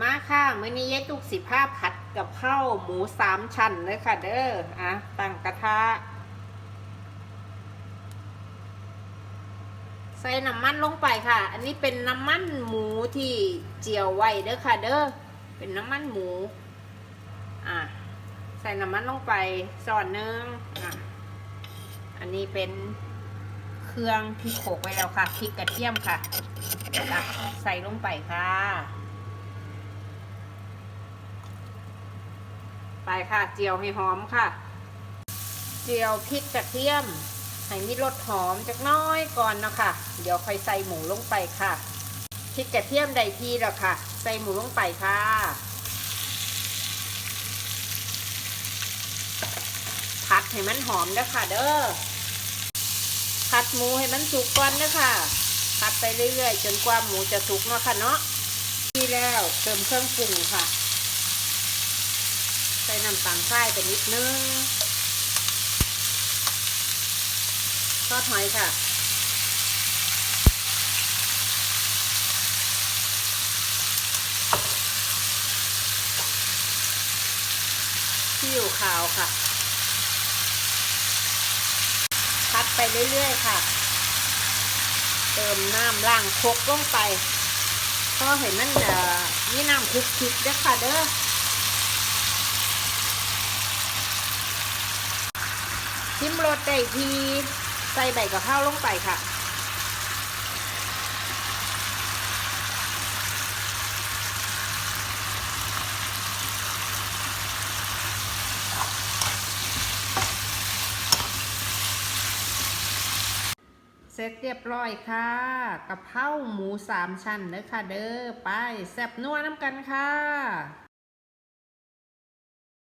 มาค่ะมื้อนี้ยายตุกสิผ้าผัดกับข้าวหมูสามชั้นเลยค่ะ เด้ออะตั้งกระทะ ใส่น้ำมันลงไปค่ะ อันนี้เป็นน้ำมันหมูที่เจียวไว้เด้อค่ะ เด้อเป็นน้ำมันหมู อะใส่น้ำมันลงไปส่อนหนึงอะอันนี้เป็นเครื่องที่โขลกไว้แล้วค่ะพริกกระเทียมค่ะ ใส่ลงไปค่ะ ไปค่ะ เจียวให้หอมค่ะ เจียวพริกกระเทียม ให้มีรสหอมจักน้อยก่อนเนาะคะเดี๋ยวค่อยใส่หมูลงไปค่ะพริกกระเทียมได้ทีแล้วค่ะ ใส่หมูลงไปค่ะ ผัดให้มันหอมเด้อค่ะเด้อ ผัดหมูให้มันสุกก่อนเด้อค่ะ ผัดไปเรื่อยๆ จนกว่าหมูจะสุกเนาะค่ะเนาะที่แล้วเติมเครื่องปรุงค่ะ น้ำตาลทรายไปนิดนึงซอสหอยค่ะซีอิ๊วขาวค่ะพัดไปเรื่อยๆค่ะ เติมน้ำล้างครกลงไปเพราะเห็นมันเอ่อมีน้ำคลุกคลิกเด้อค่ะเด้อ ชิมรสได้ทีใส่ใบกะเพราลงไปค่ะ เสร็จเรียบร้อยค่ะกะเพราหมูสามชั้นเด้อค่ะเด้อไปแซ่บนัวน้ำกันค่ะ